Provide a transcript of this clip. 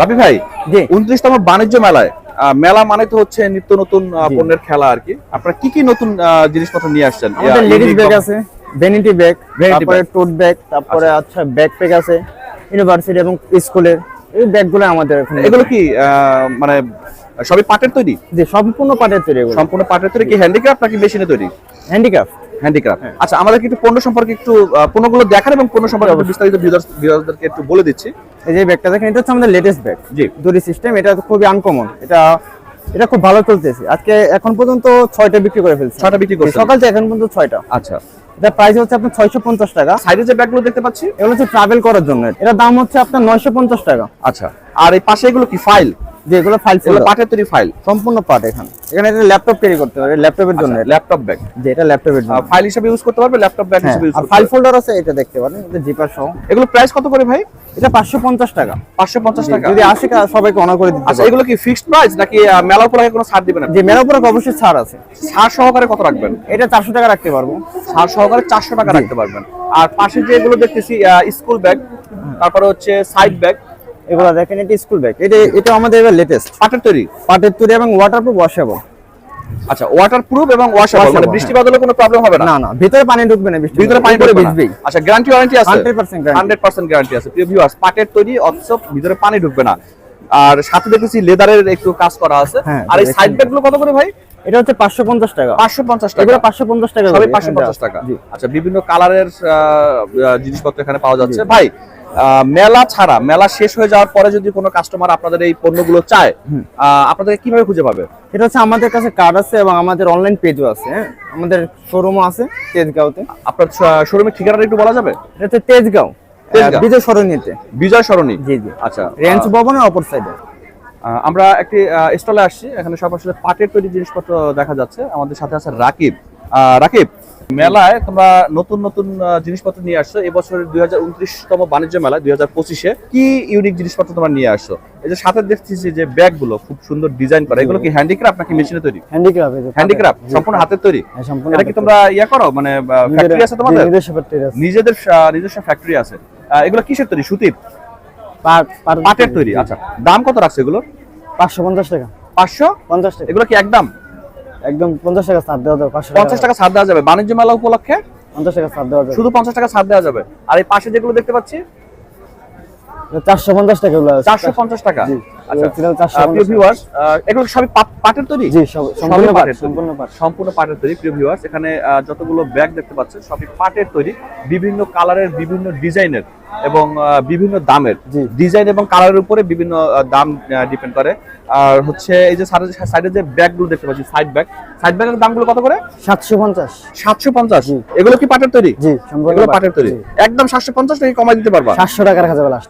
রাবি ভাই জি। উনত্রিশতম বাণিজ্য মেলায় মেলা মানে তো হচ্ছে নিত্য নতুন পণ্যের খেলা আর কি। আপনারা কি কি নতুন জিনিসপত্র নিয়ে আসছেন? আমাদের লেডিস ব্যাগ আছে ভ্যানিটি ব্যাগ তারপরে। টোট ব্যাগ তারপরে আচ্ছা। ব্যাকপ্যাক আছে ইউনিভার্সিটি এবং স্কুলের এই ব্যাগগুলো আমাদের এখানে এগুলো কি আহ, মানে সবই পাটের তৈরি? যে সম্পূর্ণ পাটের তৈরি সম্পূর্ণ পাটের তৈরি কি হ্যান্ডিক্রাফট নাকি মেশিনে তৈরি? হ্যান্ডিক্রাফট হ্যান্ডিক্রাফট হ্যাঁ। আচ্ছা আমাদেরকে একটু পণ্য সম্পর্কে একটু পণ্যগুলো দেখার এবং পণ্য সম্পর্কে বিস্তারিত ভিউয়ারদেরকে একটু বলে দিচ্ছি। এই যে ব্যাগটা দেখেন এটা হচ্ছে আমাদের লেটেস্ট ব্যাগ জি। দড়ি সিস্টেম এটা খুবই আনকমন এটা এটা খুব ভালো চলতেছে। আজকে এখন পর্যন্ত ছয়টা বিক্রি করে ফেলছি। ছয়টা বিক্রি করছেন? সকাল থেকে এখন পর্যন্ত ছয়টা। আচ্ছা। এটা প্রাইস হচ্ছে আপনার ছয়শো পঞ্চাশ টাকা। সাইডে যে ব্যাগগুলো দেখতে পাচ্ছি? এগুলো হচ্ছে ট্রাভেল করার জন্য। এটার দাম হচ্ছে আপনার নয়শো পঞ্চাশ টাকা। আচ্ছা। আর এই পাশে এগুলো কি ফাইল যে এগুলো ফাইল এগুলো পাটের তৈরি ফাইল সম্পূর্ণ পাট এখানে। এখানে এটা ল্যাপটপ ক্যারি করতে পারে ল্যাপটপের জন্য ল্যাপটপ ব্যাগ যে এটা ল্যাপটপের জন্য। ফাইল হিসেবে ইউজ করতে পারবে ল্যাপটপ ব্যাগ হিসেবে ইউজ ফাইল ফোল্ডার আছে এটা দেখতে পারেন এটা জিপার সহ। এগুলো প্রাইস কত করে ভাই? এটা পাঁচশো পঞ্চাশ টাকা। পাঁচশো পঞ্চাশ টাকা। যদি আসে সবাইকে অনার করে দিতে আচ্ছা এগুলো কি ফিক্সড প্রাইস নাকি মেলা উপলক্ষে কোনো ছাড় দিবেন যে মেলা উপরে অবশ্যই ছাড় আছে। ছাড় সহকারে কত রাখবেন? এটা চারশো টাকা রাখতে পারব। ছাড় সহকারে চারশো টাকা রাখতে পারবেন। আর পাশে যেগুলো দেখতেছি স্কুল ব্যাগ তারপরে হচ্ছে সাইড ব্যাগ এগুলো দেখেন এটা স্কুল ব্যাগ এটা এটা আমাদের এবার লেটেস্ট পাটের তৈরি? পাটের তৈরি এবং ওয়াটারপ্রুফ ওয়াশেবল আচ্ছা ওয়াটার প্রুফ এবং ওয়াশেবল মানে বৃষ্টি বাদলে কোনো প্রবলেম হবে না? না না ভিতরে পানি ঢুকবে না বৃষ্টি ভিতরে পানি পড়বে ভিজবেই। আচ্ছা গ্যারান্টি ওয়ারেন্টি আছে? 100% guarantee। 100% গ্যারান্টি আছে। প্রিয় ভিউয়ার্স পাটের তৈরি অথচ ভিতরে পানি ঢুকবে না। আর সাথে দেখেছি লেদারের একটু কাজ করা আছে। হ্যাঁ, আর এই। সাইড ব্যাগগুলো কত করে ভাই? এটা হচ্ছে পাঁচশো পঞ্চাশ টাকা। 550 টাকা। এগুলো পাঁচশো পঞ্চাশ টাকা সবই করে, পাঁচশো পঞ্চাশ এখানটা। টাকা। জি। আচ্ছা বিভিন্ন কালারের জিনিসপত্র এখানে পাওয়া যাচ্ছে। ভাই মেলা ছাড়া মেলা শেষ হয়ে যাওয়ার পরে যদি কোনো কাস্টমার আপনাদের এই পণ্যগুলো চায় আপনাদের কীভাবে খুঁজে পাবে? এটা হচ্ছে আমাদের কাছে কার্ড আছে এবং আমাদের অনলাইন পেজও আছে হ্যাঁ? আমাদের শোরুমও আছে তেজগাঁওতে। আপনার শোরুমের ঠিকানাটা একটু বলা যাবে? এটা হচ্ছে তেজগাঁও। বিজয় সরণিতে। বিজয় সরণি? জি জি। আচ্ছা রেঞ্জ ভবনের অপর সাইডে আমরা একটি স্টলে আসছি এখানে সব আসলে পাটের তৈরি জিনিসপত্র দেখা যাচ্ছে। আমাদের সাথে আছে রাকিব। রাকিব মেলায় তোমরা নতুন নতুন জিনিসপত্র নিয়ে আসছো। এবছরের দুই হাজার উনত্রিশতম বাণিজ্য মেলা দুই হাজার পঁচিশে কি ইউনিক জিনিসপত্র তোমরা নিয়ে আসছো? এই যে সাথে দেখতেছি যে ব্যাগগুলো খুব সুন্দর ডিজাইন করা এগুলো কি হ্যান্ডিক্রাফট নাকি মেশিনে তৈরি? হ্যান্ডিক্রাফট হ্যান্ডিক্রাফট সম্পূর্ণ হাতের তৈরি? হ্যাঁ, এটা কি তোমরা ইয়া করো? মানে ফ্যাক্টরি আছে তোমাদের? নিজেদের নিজস্ব ফ্যাক্টরি আছে। এগুলো কিসের তৈরি? সুতির? পাট পাট পাটের তৈরি। আচ্ছা। দাম কত রাখছে এগুলো? পাঁচশো পঞ্চাশ টাকা। পাঁচশো? পঞ্চাশ টাকা। এগুলো কি একদম? একদম পঞ্চাশ টাকা ছাড় দেওয়া যাবে পাঁচশো পঞ্চাশ টাকা ছাড় দেওয়া যাবে। বাণিজ্য মেলা উপলক্ষে? পঞ্চাশ টাকা ছাড় দেওয়া যাবে। শুধু পঞ্চাশ টাকা ছাড় দেওয়া যাবে। আর এই পাশে যেগুলো দেখতে পাচ্ছি চারশো পঞ্চাশ টাকা এগুলো আছে। চারশো পঞ্চাশ টাকা? জি, আচ্ছা। 450 প্রিয় ভিউয়ার্স এগুলো সবই পাটের তৈরি? জি সম্পূর্ণ পাটের সম্পূর্ণ পাট। সম্পূর্ণ পাটের তৈরি প্রিয় ভিউয়ার্স এখানে যতগুলো ব্যাগ দেখতে পাচ্ছেন সবই পাটের তৈরি। বিভিন্ন কালারের বিভিন্ন ডিজাইনের এবং বিভিন্ন দামের। ডিজাইন এবং কালারের উপরে বিভিন্ন দাম ডিপেন্ড করে। আর হচ্ছে এই যে সাইডে যে ব্যাগগুলো দেখতে পাচ্ছি সাইড ব্যাগ সাইড ব্যাগের দামগুলো কত করে? সাতশো পঞ্চাশ। সাতশো পঞ্চাশ? জি। এগুলো কি পাটের তৈরি? জি এগুলো পাটের তৈরি। একদম সাতশো পঞ্চাশ টাকা কমাই দিতে পারবা। সাতশো টাকার কাছে লাস্ট